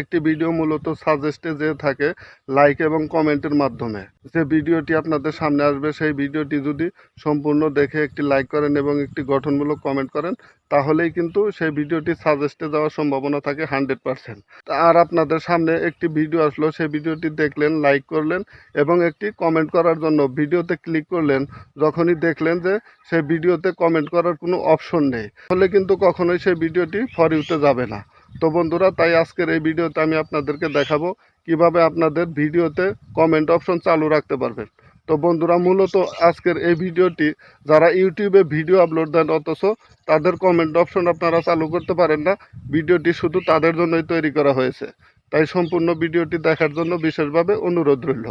একটি ভিডিও মূলত সাজেস্টে যে থাকে লাইক এবং কমেন্টের মাধ্যমে। যে ভিডিওটি আপনাদের সামনে আসবে, সেই ভিডিওটি যদি সম্পূর্ণ দেখে একটি লাইক করেন এবং একটি গঠনমূলক কমেন্ট করেন, তাহলেই কিন্তু সেই ভিডিওটি সাজেস্টে যাওয়ার সম্ভাবনা থাকে হান্ড্রেড পারসেন্ট আর আপনাদের সামনে একটি ভিডিও আসলো, সেই ভিডিওটি দেখলেন লাইক করলেন এবং একটি কমেন্ট করার জন্য ভিডিওতে ক্লিক করলেন, যখনই দেখলেন যে সেই ভিডিওতে কমেন্ট করার কোনো অপশন নেই, তাহলে কিন্তু কখনোই সেই ভিডিওটি ফর ইউতে যাবে না। তো বন্ধুরা, তাই আজকের এই ভিডিওতে আমি আপনাদেরকে দেখাবো কীভাবে আপনাদের ভিডিওতে কমেন্ট অপশন চালু রাখতে পারবেন। তো বন্ধুরা, মূলত আজকের এই ভিডিওটি যারা ইউটিউবে ভিডিও আপলোড দেন, অথচ তাদের কমেন্ট অপশন আপনারা চালু করতে পারেন না, ভিডিওটি শুধু তাদের জন্যই তৈরি করা হয়েছে। তাই সম্পূর্ণ ভিডিওটি দেখার জন্য বিশেষভাবে অনুরোধ রইল।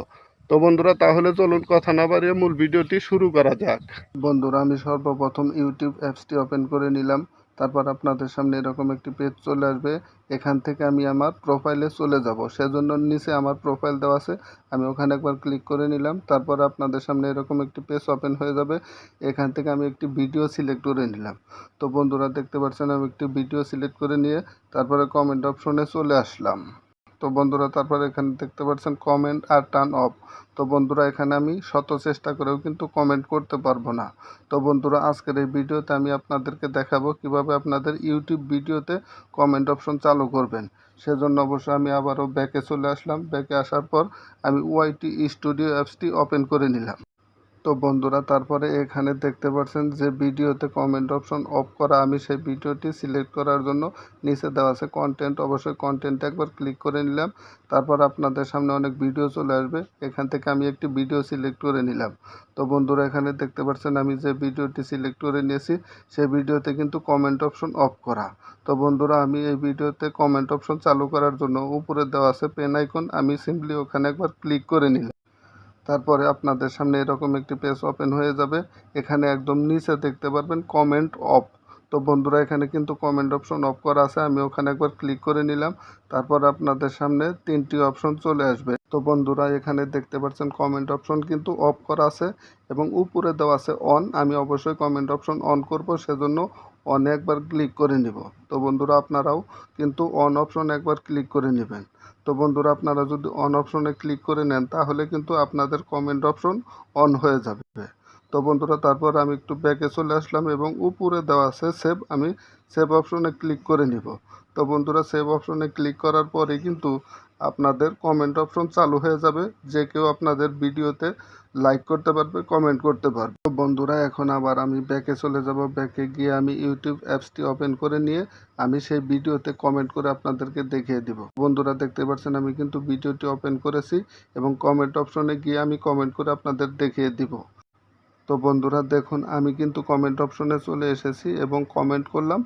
তো বন্ধুরা, তাহলে চলুন কথা না বাড়িয়ে মূল ভিডিওটি শুরু করা যাক। বন্ধুরা, আমি সর্বপ্রথম ইউটিউব অ্যাপসটি ওপেন করে নিলাম। তারপর আপনাদের সামনে এরকম একটি পেজ চলে আসবে। এখান থেকে আমি আমার প্রোফাইলে চলে যাব। সেজন্য নিচে আমার প্রোফাইল দেওয়া আছে। আমি ওখানে একবার ক্লিক করে নিলাম। তারপর আপনাদের সামনে এরকম একটি পেজ ওপেন হয়ে যাবে। এখান থেকে আমি একটি ভিডিও সিলেক্ট করে নিলাম। তো বন্ধুরা, দেখতে পাচ্ছেন আমি একটি ভিডিও সিলেক্ট করে নিয়ে তারপরে কমেন্ট অপশনে চলে আসলাম। তো বন্ধুরা, তারপরে এখানে দেখতে পাচ্ছেন কমেন্ট আর টার্ন অফ তো বন্ধুরা, এখানে আমি শত চেষ্টা করেও কিন্তু কমেন্ট করতে পারব না। তো বন্ধুরা, আজকের এই ভিডিওতে আমি আপনাদেরকে দেখাবো কীভাবে আপনাদের ইউটিউব ভিডিওতে কমেন্ট অপশন চালু করবেন। সেজন্য অবশ্যই আমি আবারও ব্যাকে চলে আসলাম। ব্যাকে আসার পর আমি ওয়াইটি স্টুডিও অ্যাপসটি ওপেন করে নিলাম। তো বন্ধুরা, তারপরে এখানে দেখতে পাচ্ছেন যে ভিডিওতে কমেন্ট অপশন অফ করা আমি সেই ভিডিওটি সিলেক্ট করার জন্য নিচে দেওয়া আছে কন্টেন্ট অবশ্যই কন্টেন্টে একবার ক্লিক করে নিলাম। তারপর আপনাদের সামনে অনেক ভিডিও চলে আসবে। এখান থেকে আমি একটি ভিডিও সিলেক্ট করে নিলাম। তো বন্ধুরা, এখানে দেখতে পাচ্ছেন আমি যে ভিডিওটি সিলেক্ট করে নিয়েছি, সেই ভিডিওতে কিন্তু কমেন্ট অপশন অফ করা। তো বন্ধুরা, আমি এই ভিডিওতে কমেন্ট অপশন চালু করার জন্য উপরে দেওয়া আছে পেন আইকন আমি সিম্পলি ওখানে একবার ক্লিক করে নিলাম। তারপরে আপনাদের সামনে এরকম একটি পেজ ওপেন হয়ে যাবে। এখানে একদম নিচে দেখতে পারবেন কমেন্ট অফ তো বন্ধুরা, এখানে কিন্তু কমেন্ট অপশন অফ করা আছে। আমি ওখানে একবার ক্লিক করে নিলাম। তারপর আপনাদের সামনে তিনটি অপশন চলে আসবে। তো বন্ধুরা, এখানে দেখতে পাচ্ছেন কমেন্ট অপশন কিন্তু অফ করা আছে এবং উপরে দেওয়া আছে অন আমি অবশ্যই কমেন্ট অপশন অন করব, সেজন্য অনে একবার ক্লিক করে নিব। তো বন্ধুরা, আপনারাও কিন্তু অন অপশন একবার ক্লিক করে নেবেন। তো বন্ধুরা, আপনারা যদি অন অপশনে ক্লিক করে নেন, তাহলে কিন্তু আপনাদের কমেন্ট অপশন অন হয়ে যাবে। তো বন্ধুরা, তারপর আমি একটু ব্যাকে চলে আসলাম এবং উপরে দেওয়া আছে সেভ আমি সেভ অপশনে ক্লিক করে নিব। তো বন্ধুরা সেভ অপশনে ক্লিক করার পরে কিন্তু আপনাদের কমেন্ট অপশন চালু হয়ে যাবে। যে কেউ আপনাদের ভিডিওতে লাইক করতে পারবে কমেন্ট করতে পারবে। তো বন্ধুরা, এখন আবার আমি ব্যাকে চলে যাব। ব্যাকে গিয়ে আমি ইউটিউব অ্যাপসটি ওপেন করে নিয়ে আমি সেই ভিডিওতে কমেন্ট করে আপনাদেরকে দেখিয়ে দিব। বন্ধুরা, দেখতে পাচ্ছেন আমি কিন্তু ভিডিওটি ওপেন করেছি এবং কমেন্ট অপশনে গিয়ে আমি কমেন্ট করে আপনাদের দেখিয়ে দিব। তো বন্ধুরা দেখুন, আমি কিন্তু কমেন্ট অপশনে চলে এসেছি এবং কমেন্ট করলাম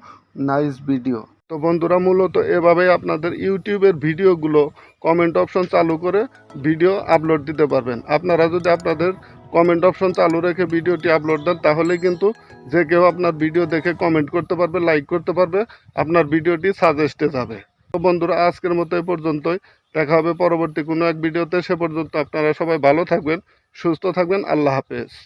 নাইস ভিডিও তো বন্ধুরা মূলত এভাবেই আপনাদের ইউটিউবের ভিডিওগুলো কমেন্ট অপশন চালু করে ভিডিও আপলোড দিতে পারবেন। আপনারা যদি আপনাদের কমেন্ট অপশন চালু রেখে ভিডিওটি আপলোড দেন, তাহলে কিন্তু যে কেউ আপনার ভিডিও দেখে কমেন্ট করতে পারবে লাইক করতে পারবে, আপনার ভিডিওটি সাজেস্টে যাবে। তো বন্ধুরা, আজকের মতো এই পর্যন্তই। দেখা হবে পরবর্তী কোনো এক ভিডিওতে সে পর্যন্ত আপনারা সবাই ভালো থাকবেন, সুস্থ থাকবেন। আল্লাহ হাফেজ।